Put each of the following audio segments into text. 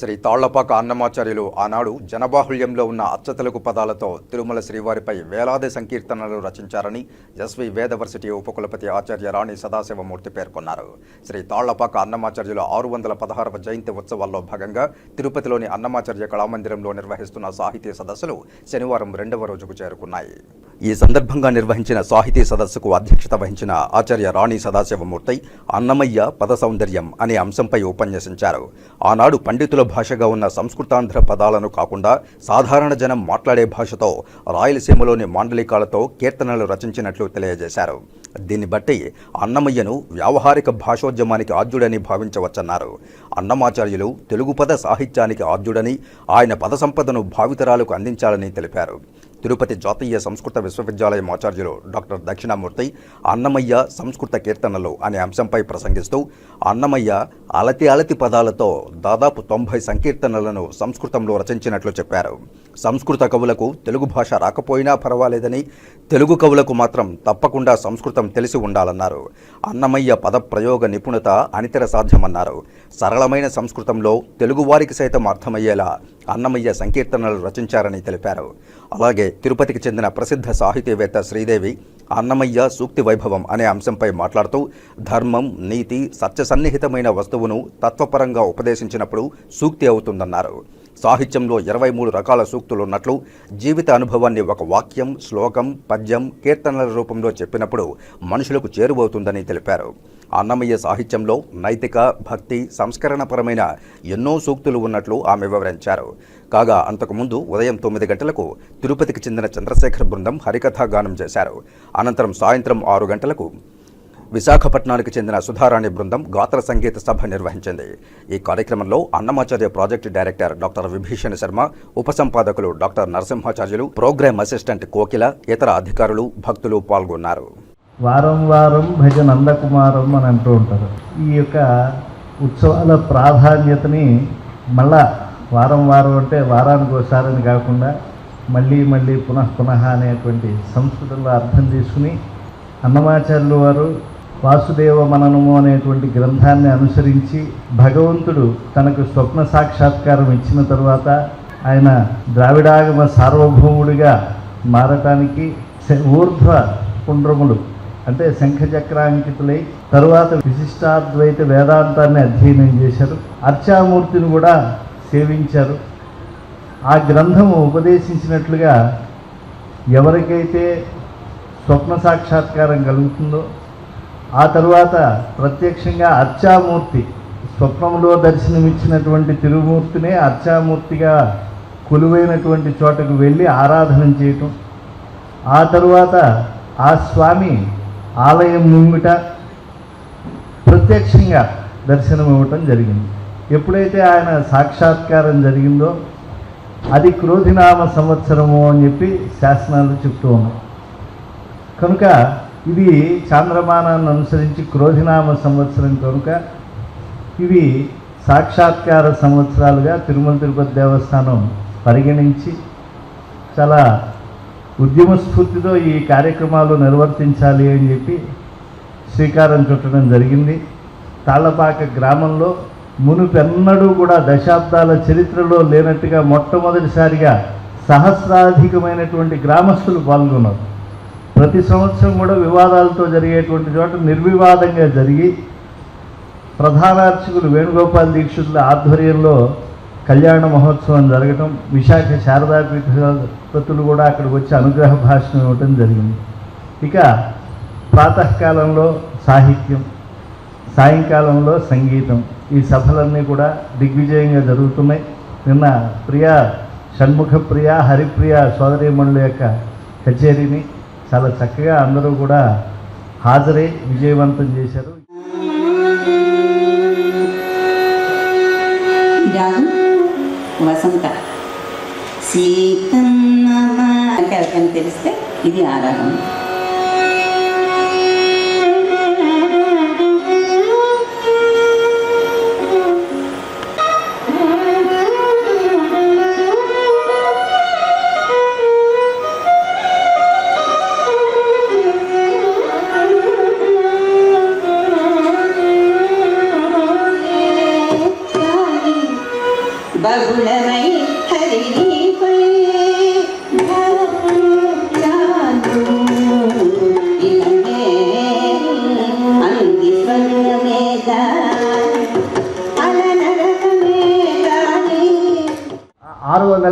శ్రీ తాళ్ళపాక అన్నమాచార్యులు ఆనాడు జనబాహుళ్యంలో ఉన్న అచ్చతలకు పదాలతో తిరుమల శ్రీవారిపై వేలాది సంకీర్తనలు రచించారని ఎస్వి వేదవర్సిటీ ఉపకులపతి ఆచార్య రాణి సదాశివమూర్తి పేర్కొన్నారు. శ్రీ తాళ్ళపాక అన్నమాచార్యుల ఆరు వందల పదహారవ జయంతి ఉత్సవాల్లో భాగంగా తిరుపతిలోని అన్నమాచార్య కళామందిరంలో నిర్వహిస్తున్న సాహితీ సదస్సులు శనివారం రెండవ రోజుకు చేరుకున్నాయి. ఈ సందర్భంగా నిర్వహించిన సాహితీ సదస్సుకు అధ్యక్షత వహించిన ఆచార్య రాణి సదాశివమూర్తి అన్నమయ్య పద సౌందర్యం అనే అంశంపై ఉపన్యసించారు. ఆనాడు పండితుల భాషగా ఉన్న సంస్కృతాంధ్ర పదాలను కాకుండా సాధారణ జనం మాట్లాడే భాషతో రాయలసీమలోని మాండలికాలతో కీర్తనలు రచించినట్లు తెలియజేశారు. దీన్ని బట్టి అన్నమయ్యను వ్యావహారిక భాషోద్యమానికి ఆద్యుడని భావించవచ్చన్నారు. అన్నమాచార్యులు తెలుగు పద సాహిత్యానికి ఆద్యుడని ఆయన పద సంపదను భావితరాలకు అందించాలని తెలిపారు. తిరుపతి జాతీయ సంస్కృత విశ్వవిద్యాలయం ఆచార్యులు డాక్టర్ దక్షిణామూర్తి అన్నమయ్య సంస్కృత కీర్తనలు అనే అంశంపై ప్రసంగిస్తూ అన్నమయ్య అలతి అలతి పదాలతో దాదాపు తొంభై సంకీర్తనలను సంస్కృతంలో రచించినట్లు చెప్పారు. సంస్కృత కవులకు తెలుగు భాష రాకపోయినా పర్వాలేదని తెలుగు కవులకు మాత్రం తప్పకుండా సంస్కృతం తెలిసి ఉండాలన్నారు. అన్నమయ్య పద ప్రయోగ నిపుణత అనితర సాధ్యమన్నారు. సరళమైన సంస్కృతంలో తెలుగువారికి సైతం అర్థమయ్యేలా అన్నమయ్య సంకీర్తనలు రచించారని తెలిపారు. అలాగే తిరుపతికి చెందిన ప్రసిద్ధ సాహితీవేత్త శ్రీదేవి అన్నమయ్య సూక్తి వైభవం అనే అంశంపై మాట్లాడుతూ ధర్మం నీతి సత్యసన్నిహితమైన వస్తువును తత్వపరంగా ఉపదేశించినప్పుడు సూక్తి అవుతుందన్నారు. సాహిత్యంలో ఇరవై మూడు రకాల సూక్తులున్నట్లు జీవిత అనుభవాన్ని ఒక వాక్యం శ్లోకం పద్యం కీర్తనల రూపంలో చెప్పినప్పుడు మనుషులకు చేరువవుతుందని తెలిపారు. అన్నమయ్య సాహిత్యంలో నైతిక భక్తి సంస్కరణపరమైన ఎన్నో సూక్తులు ఉన్నట్లు ఆమె వివరించారు. కాగా అంతకుముందు ఉదయం తొమ్మిది గంటలకు తిరుపతికి చెందిన చంద్రశేఖర్ బృందం హరికథా గానం చేశారు. అనంతరం సాయంత్రం ఆరు గంటలకు విశాఖపట్నానికి చెందిన సుధారాణి బృందం గాత్ర సంగీత సభ నిర్వహించింది. ఈ కార్యక్రమంలో Annamacharya project director doctor Vibhishan Sharma ఉపసంపాదకులు doctor Narasimhacharyulu program assistant Kokila ఇతర అధికారులు భక్తులు పాల్గొన్నారు. వారం వారం భజ నందకుమారం అని అంటూ ఉంటారు. ఈ యొక్క ఉత్సవాల ప్రాధాన్యతని మళ్ళా వారం వారం అంటే వారానికి ఒకసారని కాకుండా మళ్ళీ మళ్ళీ పునః పునః అనేటువంటి సంస్కృతంలో అర్థం చేసుకుని అన్నమాచార్యులు వారు వాసుదేవ మననము అనేటువంటి గ్రంథాన్ని అనుసరించి భగవంతుడు తనకు స్వప్న సాక్షాత్కారం ఇచ్చిన తరువాత ఆయన ద్రావిడాగమ సార్వభౌముడిగా మారటానికి ఊర్ధ్వ పుండ్రములు అంటే శంఖచక్రాంకితులై తరువాత విశిష్టాద్వైత వేదాంతాన్ని అధ్యయనం చేశారు. అర్చామూర్తిని కూడా సేవించారు. ఆ గ్రంథము ఉపదేశించినట్లుగా ఎవరికైతే స్వప్న సాక్షాత్కారం కలుగుతుందో ఆ తరువాత ప్రత్యక్షంగా అర్చామూర్తి స్వప్నంలో దర్శనమిచ్చినటువంటి తిరుమూర్తినే అర్చామూర్తిగా కొలువైనటువంటి చోటకు వెళ్ళి ఆరాధన చేయటం. ఆ తరువాత ఆ స్వామి ఆలయం ముంగిట ప్రత్యక్షంగా దర్శనం ఇవ్వటం జరిగింది. ఎప్పుడైతే ఆయన సాక్షాత్కారం జరిగిందో అది క్రోధినామ సంవత్సరము అని చెప్పి శాసనాలు చెప్తూ ఉన్నాం కనుక ఇది చాంద్రమానాన్ని అనుసరించి క్రోధినామ సంవత్సరం కనుక ఇవి సాక్షాత్కార సంవత్సరాలుగా తిరుమల తిరుపతి దేవస్థానం పరిగణించి చాలా ఉద్యమ స్ఫూర్తితో ఈ కార్యక్రమాలు నిర్వర్తించాలి అని చెప్పి శ్రీకారం చుట్టడం జరిగింది. తాళ్ళపాక గ్రామంలో మునుపెన్నడూ కూడా దశాబ్దాల చరిత్రలో లేనట్టుగా మొట్టమొదటిసారిగా సహస్రాధికమైనటువంటి గ్రామస్తులు పాల్గొన్నారు. ప్రతి సంవత్సరం కూడా వివాదాలతో జరిగేటువంటి చోట నిర్వివాదంగా జరిగి ప్రధానార్చకులు వేణుగోపాల్ దీక్షితుల ఆధ్వర్యంలో కళ్యాణ మహోత్సవం జరగటం విశాఖ శారదాపీఠపతులు కూడా అక్కడికి వచ్చి అనుగ్రహ భాషణం ఇవ్వటం జరిగింది. ఇక ప్రాతకాలంలో సాహిత్యం సాయంకాలంలో సంగీతం ఈ సభలన్నీ కూడా దిగ్విజయంగా జరుగుతున్నాయి. నిన్న ప్రియా షణ్ముఖ ప్రియ హరిప్రియ సోదరీమణుల యొక్క కచేరీని చాలా చక్కగా అందరూ కూడా హాజరై విజయవంతం చేశారు. తెలిస్తే ఇది ఆ రాగం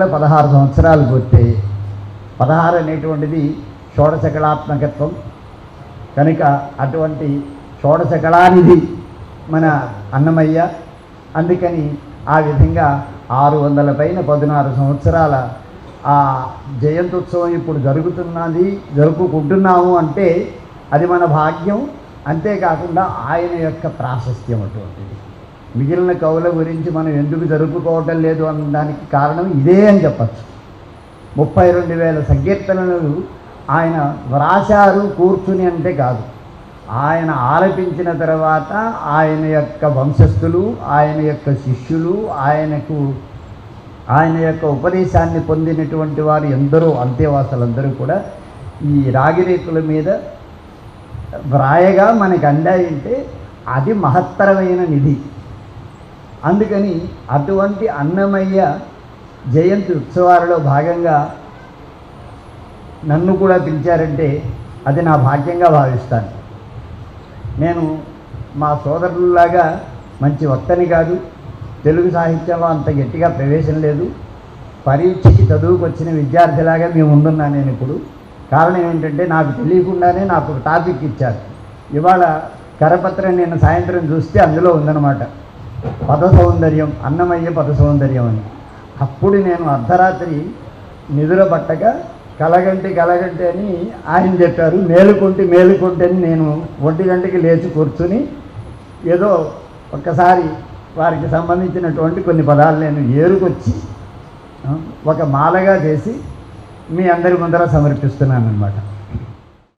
పదహారు సంవత్సరాలు కొట్టే పదహారు అనేటువంటిది షోడశకళాత్మకత్వం. కనుక అటువంటి షోడశకళానిధి మన అన్నమయ్య. అందుకని ఆ విధంగా ఆరు వందల పైన పదినారు సంవత్సరాల ఆ జయంత్యుత్సవం ఇప్పుడు జరుగుతున్నది జరుపుకుంటున్నాము అంటే అది మన భాగ్యం. అంతేకాకుండా ఆయన యొక్క ప్రాశస్త్యం అటువంటిది. మిగిలిన కవుల గురించి మనం ఎందుకు జరుపుకోవటం లేదు అనడానికి కారణం ఇదే అని చెప్పచ్చు. ముప్పై రెండు వేల సంకీర్తనలు ఆయన వ్రాశారు కూర్చుని అంటే కాదు. ఆయన ఆలపించిన తర్వాత ఆయన యొక్క వంశస్థులు ఆయన యొక్క శిష్యులు ఆయనకు ఆయన యొక్క ఉపదేశాన్ని పొందినటువంటి వారు ఎందరో అంతేవాసులందరూ కూడా ఈ రాగిరేకుల మీద వ్రాయగా మనకు అందాయంటే అది మహత్తరమైన నిధి. అందుకని అటువంటి అన్నమయ్య జయంతి ఉత్సవాలలో భాగంగా నన్ను కూడా పిలిచారంటే అది నా భాగ్యంగా భావిస్తాను. నేను మా సోదరులలాగా మంచి వక్తని కాదు తెలుగు సాహిత్యంలో అంత గట్టిగా ప్రవేశం లేదు. పరీక్షకి చదువుకు వచ్చిన విద్యార్థిలాగా మేము ఉండున్నా నేను ఇప్పుడు. కారణం ఏంటంటే నాకు తెలియకుండానే నాకు ఒక టాపిక్ ఇచ్చారు. ఇవాళ కరపత్రం నేను సాయంత్రం చూస్తే అందులో ఉందన్నమాట. పద సౌందర్యం అన్నమయ్య పద సౌందర్యం అని. అప్పుడు నేను అర్ధరాత్రి నిధుల పట్టక కలగంటి కలగంటి అని ఆయన చెప్పారు మేలుకుంటి మేలుకుంటి అని నేను ఒంటి గంటకి లేచి కూర్చుని ఏదో ఒక్కసారి వారికి సంబంధించినటువంటి కొన్ని పదాలు నేను ఏరుకొచ్చి ఒక మాలగా చేసి మీ అందరి ముందర సమర్పిస్తున్నాను అనమాట